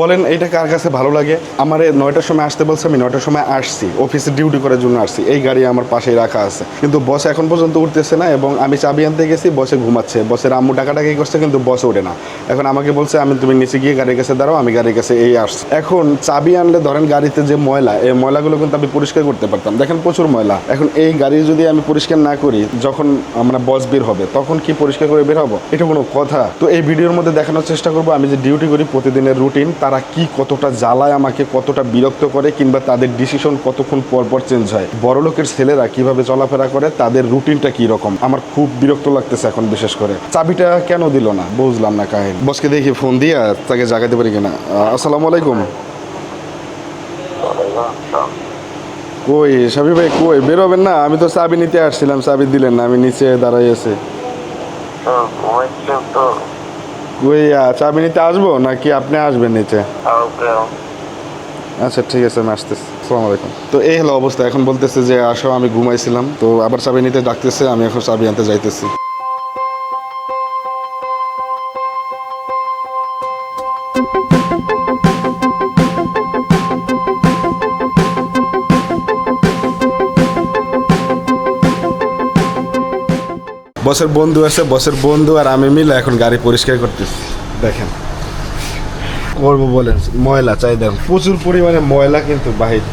বলেন এটা কার কাছে ভালো লাগে? আমার নয়টার সময় আসতে বলছে, আমি নয়টার সময় আসছি, অফিসে ডিউটি করার জন্য আসছি, এই গাড়ি আমার পাশেই রাখা আছে। কিন্তু বস এখন পর্যন্ত উঠতেছে না এবং আমি চাবি আনতে গেছি, বসে ঘুমাচ্ছে। বসের আম্মু ডাকাডাকি করছে, কিন্তু বস ওঠে না। এখন আমাকে বলছে, আমি, তুমি নিচে গিয়ে গাড়ির কাছে দাঁড়াও, আমি গাড়ির কাছে এই আসছি। এখন চাবি আনলে ধরেন গাড়িতে যে ময়লা, এই ময়লাগুলো কিন্তু আমি পরিষ্কার করতে পারতাম। দেখেন প্রচুর ময়লা। এখন এই গাড়ি যদি আমি পরিষ্কার না করি, যখন আমরা বস বের হবে, তখন কি পরিষ্কার করে বের হব? এটা কোনো কথা। তো এই ভিডিওর মধ্যে দেখানোর চেষ্টা করব, আমি যে ডিউটি করি, প্রতিদিনের রুটিন তারা কি কতটা জ্বালায়, আমাকে কতটা বিরক্ত করে কিংবা তাদের ডিসিশন কতক্ষণ পর পর চেঞ্জ হয়। বড় লোকের ছেলেরা কীভাবে চলাফেরা করে, তাদের রুটিনটা কি রকম? আমার খুব বিরক্ত লাগতেছে এখন বিশেষ করে। চাবিটা কেন দিল না? বুঝলাম না কাহিনী। বসকে দেখি ফোন দিয়া, তাকে জাগাতে পারি কিনা? আসসালামু আলাইকুম। কই সাবি ভাই কই? বেরোবেন না? আমি তো চাবি নিতে আসছিলাম, চাবি দিলেন না, আমি নিচে দাঁড়াই আছি। তো। আহ, চাবি নিতে আসব নাকি আপনি আসবেন নিচে? আচ্ছা ঠিক আছে আমি আসতেছি। আসসালামু আলাইকুম। তো এই হলো অবস্থা। এখন বলতেছে যে আসো আমি ঘুমাইছিলাম। তো আবার চাবি নিতে ডাকতেছে আমি এখন চাবি আনতে যাইতেছি। বসের বন্ধু আছে বসের বন্ধু আর আমি মিলে এখন গাড়ি পরিষ্কার করতেছি। দেখেন। করব বলেন, ময়লা চাই দেন। প্রচুর পরিমাণে ময়লা কিন্তু বাহির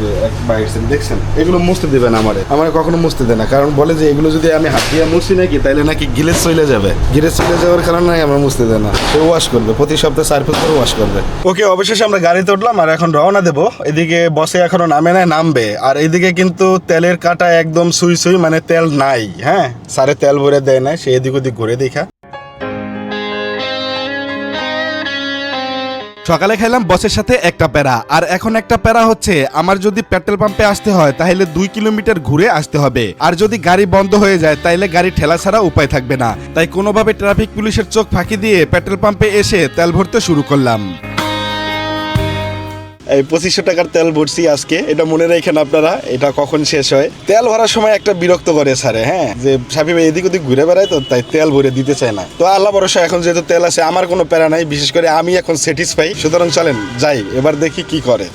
বাহিরছেন দেখছেন? এগুলো মুছতে দেবেন আমারে, আমার কখনো মুছতে দেয় না। কারণ বলে যে, এগুলো যদি আমি হাত দিয়ে মুছি নাকি, তাইলে নাকি গিলেজ চলে যাবে। গিলেজ চলে যাওয়ার কারণে আমার মুছতে দেয় না। সে ওয়াশ করবে, প্রতি সপ্তাহে চার পাঁচ করে ওয়াশ করবে। ওকে, অবশেষে আমরা গাড়িতে উঠলাম আর এখন রওনা দেবো। এদিকে বসে এখনও নামে নাই, নামবে। আর এদিকে কিন্তু তেলের কাটা একদম সুই সুই মানে তেল নাই হ্যাঁ? সারে তেল ভরে দেয় না সে এদিক ওদিক ঘুরে দেখা। সকালে খাইলাম বসের সাথে একটা প্যারা আর এখন একটা প্যারা হচ্ছে, আমার যদি পেট্রোল পাম্পে আসতে হয়, তাহলে দুই কিলোমিটার ঘুরে আসতে হবে। আর যদি গাড়ি বন্ধ হয়ে যায় তাহলে গাড়ি ঠেলা ছাড়া উপায় থাকবে না। তাই কোনোভাবে ট্রাফিক পুলিশের চোখ ফাঁকি দিয়ে পেট্রোল পাম্পে এসে তেল ভরতে শুরু করলাম। এই পঁচিশশো টাকার তেল ভরছি আজকে। এটা মনে রেখেন আপনারা, এটা কখন শেষ হয়? তেল ভরার সময় একটা বিরক্ত করে স্যারে হ্যাঁ? যে সাফি ভাই এদিক ওদিক ঘুরে বেড়ায় তো, তাই তেল ভরে দিতে চায় না। তো আল্লাহ ভরসা, এখন যেহেতু তেল আছে, আমার কোনো প্যারা নাই, বিশেষ করে আমি এখন স্যাটিসফাই সুতরাং চলেন, যাই, এবার দেখি কি করে।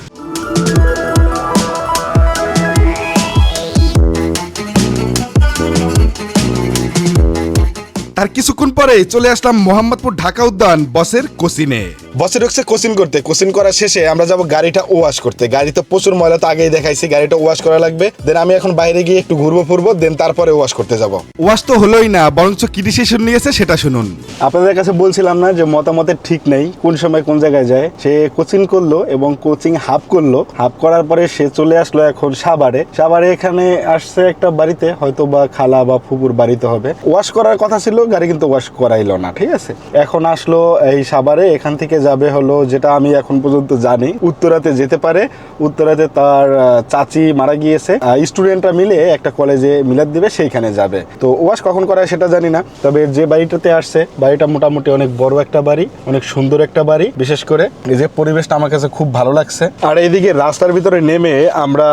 আর কিছুক্ষণ পরে চলে আসলাম মোহাম্মদপুর ঢাকা উদ্যান বসের কোচিনে। বসে ঢুকছে কোচিং করতে। কোচিং করার শেষে আমরা যাব গাড়িটা ওয়াশ করতে। গাড়িতে প্রচুর ময়লা তো আগেই দেখাইছি গাড়িটা ওয়াশ করা লাগবে। দেন আমি এখন বাইরে গিয়ে একটু ঘুরবো ফুরবো দেন তারপরে ওয়াশ করতে যাব। ওয়াশ তো হলোই না বরঞ্চ কি ডিসিশন নিয়েছে সেটা শুনুন। আপনাদের কাছে বলছিলাম না যে মতামতের ঠিক নেই কোন সময় কোন জায়গায় যায়। সে কোচিং করল এবং কোচিং হাফ করল। হাফ করার পরে সে চলে আসলো এখন সাভারে। সাভারে এখানে আসছে একটা বাড়িতে হয়তো বা খালা বা ফুপুর বাড়িতে হবে। ওয়াশ করার কথা ছিল গাড়ি কিন্তু ওয়াশ করাইলো না, ঠিক আছে? এখন আসলো এই সাভারে, এখান থেকে যাবে হলো যেটা আমি এখন পর্যন্ত জানি, উত্তরাতে যেতে পারে। উত্তরাতে তার চাচি মারা গিয়েছে। স্টুডেন্টরা মিলে একটা কলেজে মিলাদ দিবে, সেইখানে যাবে। তো ওয়াশ কখন করায় সেটা জানি না, তবে যে বাড়িটাতে আসছে, বাড়িটা মোটামুটি অনেক বড় একটা বাড়ি, অনেক সুন্দর একটা বাড়ি, বিশেষ করে এই যে পরিবেশটা আমার কাছে খুব ভালো লাগছে। আর এইদিকে রাস্তার ভিতরে নেমে আমরা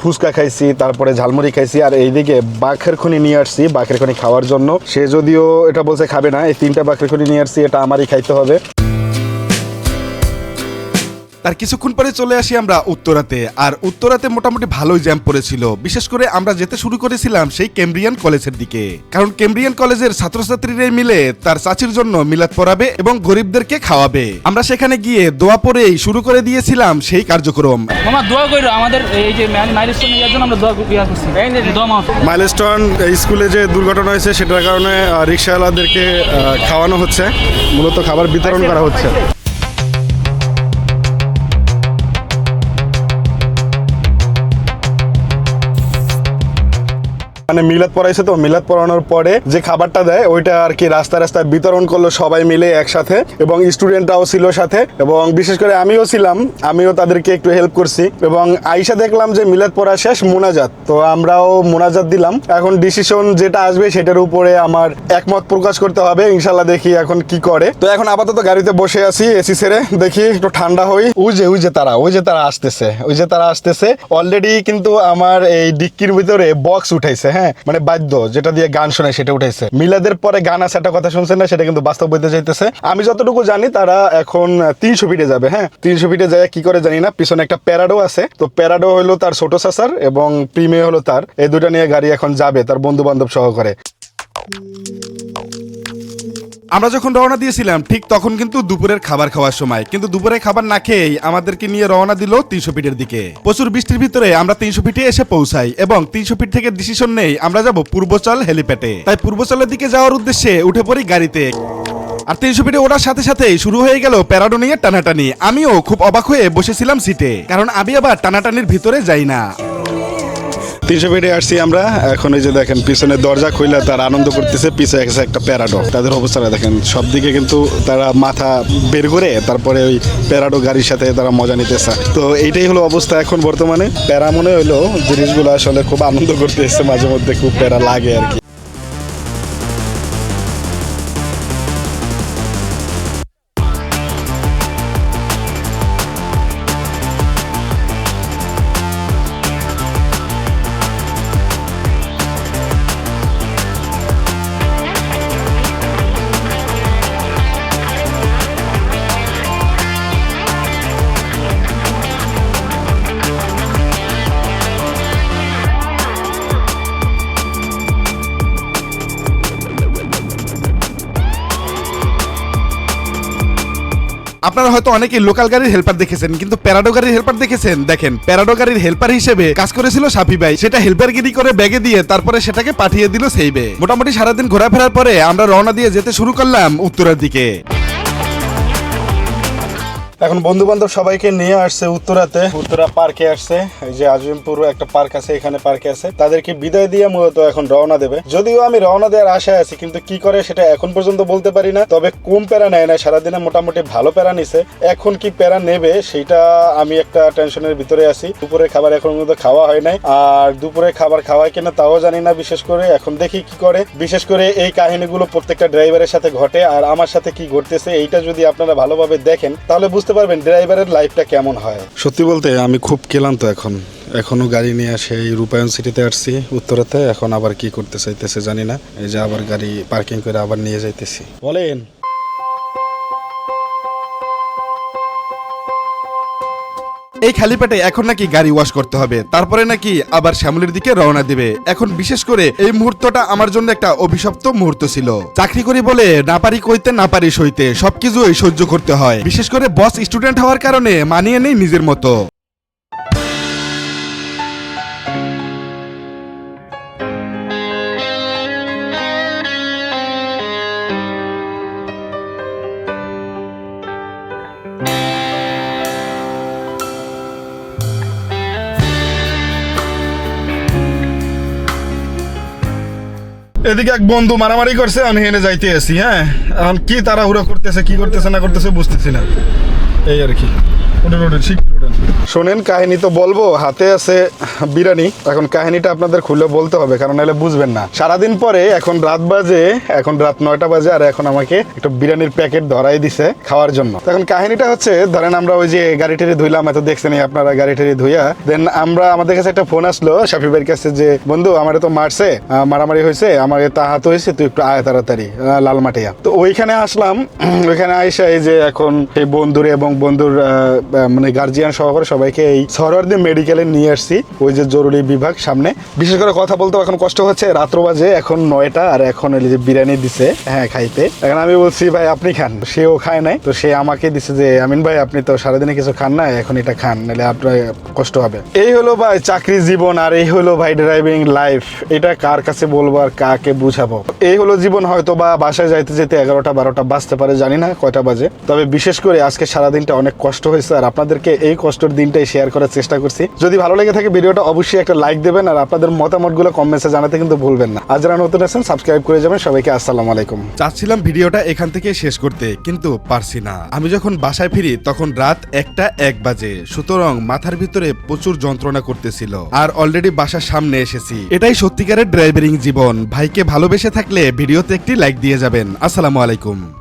ফুচকা খাইছি, তারপরে ঝালমুড়ি খাইছি, আর এইদিকে বাঘের খনি নিয়ে আসছি, বাঘের খনি খাওয়ার জন্য। সে যদিও এটা বলছে খাবে না এই তিনটা বাকরি খুলি নিয়ে আসছি এটা আমারই খাইতে হবে। তার কিছুক্ষণ পরে চলে আসি আমরা উত্তরাতে। আর উত্তরাতে মোটামুটি ভালোই জ্যাম পড়েছিল। বিশেষ করে আমরা যেতে শুরু করেছিলাম সেই কেমব্রিয়ান কলেজের দিকে। কারণ কেমব্রিয়ান কলেজের ছাত্রছাত্রীরাই মিলে তার চাচির জন্য মিলাদ পড়াবে এবং গরিবদেরকে খাওয়াবে। আমরা সেখানে গিয়ে দোয়া পড়েই শুরু করে দিয়েছিলাম সেই কার্যক্রম। মামা দোয়া করো আমাদের এই যে মাইলস্টোন ইয়ার জন্য আমরা দোয়া ইয়া করছি। মাইলস্টোন স্কুলে যে দুর্ঘটনা হয়েছে সেটার কারণে রিক্সাওয়ালাদেরকে খাওয়ানো হচ্ছে। মূলত খাবার বিতরণ করা হচ্ছে। মিলাদ পড়াইছে তো, মিলাদ পড়ানোর পরে যে খাবারটা দেয়, ওইটা আর কি রাস্তা রাস্তায় বিতরণ করল সবাই মিলে একসাথে এবং স্টুডেন্টরাও ছিল সাথে এবং বিশেষ করে আমিও ছিলাম, আমিও তাদেরকে একটু হেল্প করছি এবং আইসা দেখলাম যে মিলাদ পড়া শেষ, মোনাজাত। তো আমরাও মোনাজাত দিলাম। এখন ডিসিশন যেটা আসবে সেটার উপরে আমার একমত প্রকাশ করতে হবে, ইনশাল্লাহ দেখি এখন কি করে। তো এখন আপাতত গাড়িতে বসে আছি এসি ছেড়ে। দেখি একটু ঠান্ডা হই। ওই যে ওই যে তারা, ওই যে তারা আসতেছে, ওই যে তারা আসতেছে। অলরেডি কিন্তু আমার এই ডিক্কির ভিতরে বক্স উঠাইছে হ্যাঁ? মানে বাদ্য, যেটা দিয়ে গান শোনায় সেটা উঠেছে মিলাদের পরে গান আছে, একটা কথা শুনছেন না, সেটা কিন্তু বাস্তব বইতে চাইতেছে। আমি যতটুকু জানি, তারা এখন তিনশো ফিটে যাবে হ্যাঁ? তিনশো ফিটে যায় কি করে জানি না, পিছনে একটা প্যারাডো আছে। তো প্যারাডো হলো তার ছোট সাসার এবং প্রিমে হলো তার। এই দুটা নিয়ে গাড়ি এখন যাবে তার বন্ধু বান্ধব সহকারে। আমরা যখন রওনা দিয়েছিলাম, ঠিক তখন কিন্তু দুপুরের খাবার খাওয়ার সময়। কিন্তু দুপুরে খাবার না খেয়েই আমাদেরকে নিয়ে রওনা দিল তিনশো ফিটের দিকে। প্রচুর বৃষ্টির ভিতরে আমরা তিনশো ফিটে এসে পৌঁছাই এবং তিনশো ফিট থেকে ডিসিশন নেই আমরা যাব পূর্বচল হেলিপ্যাডে। তাই পূর্বচলের দিকে যাওয়ার উদ্দেশ্যে উঠে পড়ি গাড়িতে। আর তিনশো ফিটে ওঠার সাথে সাথে শুরু হয়ে গেল প্যারাডো নিয়ে টানাটানি। আমিও খুব অবাক হয়ে বসেছিলাম সিটে, কারণ আমি আবার টানাটানির ভিতরে যাই না। তিনশো ফিটে আসছি আমরা। এখন এই যে দেখেন পিছনে দরজা খুললে তারা আনন্দ করতেছে, পিছে এসে একটা প্যারাডো। তাদের অবস্থাটা দেখেন সব দিকে কিন্তু তারা মাথা বের করে তারপরে ওই প্যারাডো গাড়ির সাথে তারা মজা নিতেছে। তো এইটাই হলো অবস্থা এখন বর্তমানে। প্যারা মনে হলো জিনিসগুলো আসলে খুব আনন্দ করতে এসছে মাঝে মধ্যে খুব প্যারা লাগে আর কি। আপনারা হয়তো অনেকে লোকাল গাড়ির হেল্পার দেখেছেন, কিন্তু প্যারাডো গাড়ির হেল্পার দেখেছেন? দেখেন প্যারাডো গাড়ির হেল্পার হিসেবে কাজ করেছিল সাফি ভাই। সেটা হেল্পারগিরি করে ব্যাগে দিয়ে তারপরে সেটাকে পাঠিয়ে দিল সেইবে মোটামুটি সারাদিন ঘোরাফেরার পরে আমরা রওনা দিয়ে যেতে শুরু করলাম উত্তরের দিকে। এখন বন্ধু বান্ধব সবাইকে নিয়ে আসছে উত্তরাতে। উত্তরা পার্কে আসছে। এই যে আজিমপুর একটা পার্ক আছে, এখানে পার্কে আছে। তাদেরকে বিদায় দিয়ে মূলত এখন রওনা দেবে। যদিও আমি রওনা দেওয়ার আশায় আছি, কিন্তু কি করে সেটা এখন পর্যন্ত বলতে পারি না। তবে কম প্যারা নেয় না, সারাদিনে মোটামুটি ভালো প্যারা নিছে। এখন কি প্যারা নেবে, সেটা আমি একটা টেনশনের ভিতরে আছি। দুপুরে খাবার এখন পর্যন্ত খাওয়া হয় নাই। আর দুপুরে খাবার খাওয়ায় কিনা তাও জানি না বিশেষ করে। এখন দেখি কি করে। বিশেষ করে এই কাহিনীগুলো প্রত্যেকটা ড্রাইভারের সাথে ঘটে। আর আমার সাথে কি ঘটতেছে, এইটা যদি আপনারা ভালোভাবে দেখেন, তাহলে বুঝতে পারবেন ড্রাইভারের লাইফটা কেমন হয়। সত্যি বলতে আমি খুব ক্লান্ত এখন। এখনও গাড়ি নিয়ে আসে এই রূপায়ণ সিটিতে আসছি, উত্তরাতে। এখন আবার কি করতে চাইতেছে জানি না। এই যে আবার গাড়ি পার্কিং করে আবার নিয়ে যাইতেছি। বলেন এই খালি পেটে এখন নাকি গাড়ি ওয়াশ করতে হবে। তারপরে নাকি আবার শ্যামলির দিকে রওনা দিবে। এখন বিশেষ করে এই মুহূর্তটা আমার জন্য একটা অভিশপ্ত মুহূর্ত ছিল। চাকরি করি বলে না পারি কইতে না পারি সইতে সবকিছুই সহ্য করতে হয়। বিশেষ করে বস স্টুডেন্ট হওয়ার কারণে মানিয়ে নেই নিজের মতো। এদিকে এক বন্ধু মারামারি করছে, আমি হেনে যাইতে আসি হ্যাঁ? এখন কি তাড়াহুড়ো করতেছে, কি করতেছে, না করতেছে বুঝতেছি না। এই আর কি। উঠেন রোডের উঠেন শোনেন, কাহিনী তো বলব, হাতে আছে বিরিয়ানি। এখন কাহিনীটা আপনাদের খুলে বলতে হবে, কারণ নাহলে বুঝবেন না। সারাদিন পরে এখন রাত বাজে, এখন রাত নয়টা বাজে, আর এখন আমাকে একটা বিরিয়ানির প্যাকেট ধরাই দিছে খাওয়ার জন্য। এখন কাহিনীটা হচ্ছে, ধরেন আমরা ওই যে গাড়ি টেরি ধুইলাম, এত দেখছেন আপনারা গাড়ি টেরি ধুইয়া। দেন আমরা, আমাদের কাছে একটা ফোন আসলো শাফি ভাইয়ের কাছে যে, বন্ধু, আমার তো মারছে মারামারি হয়েছে, আমার তা হাত হয়েছে, তুই একটু আয় তাড়াতাড়ি লালমাটিয়া। তো ওইখানে আসলাম, ওইখানে আইসা এই যে এখন এই বন্ধুর এবং বন্ধুর মানে গার্জিয়ান সহকারে সবাইকে এই সরোয়ারদি মেডিকেলে নিয়ে আসছি। ওই যে জরুরি বিভাগ সামনে। বিশেষ করে কথা বলতে এখন কষ্ট হচ্ছে, রাত্র বাজে, এখন নয়টা, আর এখন ওই যে বিরিয়ানি দিছে হ্যাঁ খাইতে। এখন আমি বলছি, ভাই, আপনি খান। সেও খায় নাই, তো সে আমাকে দিছে যে, আমিন ভাই, আপনি তো সারাদিনে কিছু খান না, এখন এটা খান, নাহলে আপনার কষ্ট হবে। এই হলো ভাই চাকরি জীবন, আর এই হলো ভাই ড্রাইভিং লাইফ এটা কার কাছে বলব আর কাকে বুঝাবো? এই হলো জীবন হয়তো বা বাসায় যাইতে যেতে এগারোটা, বারোটা বাজতে পারে, জানি না কয়টা বাজে। তবে বিশেষ করে আজকে সারাদিনটা অনেক কষ্ট হয়েছে, আর আপনাদেরকে এই কষ্টের দিনটাই শেয়ার করার চেষ্টা করছি। যদি ভালো লেগে থাকে ভিডিওটা, অবশ্যই একটা লাইক দেবেন আর আপনাদের মতামতগুলো কমেন্টসে জানাতে কিন্তু ভুলবেন না। আজ যারা নতুন আছেন সাবস্ক্রাইব করে যাবেন। সবাইকে আসসালামু আলাইকুম। চাচ্ছিলাম ভিডিওটা এখান থেকে শেষ করতে, কিন্তু পারছি না। আমি যখন বাসায় ফিরি, তখন রাত একটা এক বাজে। সুতরাং মাথার ভিতরে প্রচুর যন্ত্রণা করতেছিল। আর অলরেডি বাসার সামনে এসেছি। এটাই সত্যিকারের ড্রাইভারিং জীবন। ভাইকে ভালোবেসে থাকলে ভিডিওতে একটি লাইক দিয়ে যাবেন। আসসালামু আলাইকুম।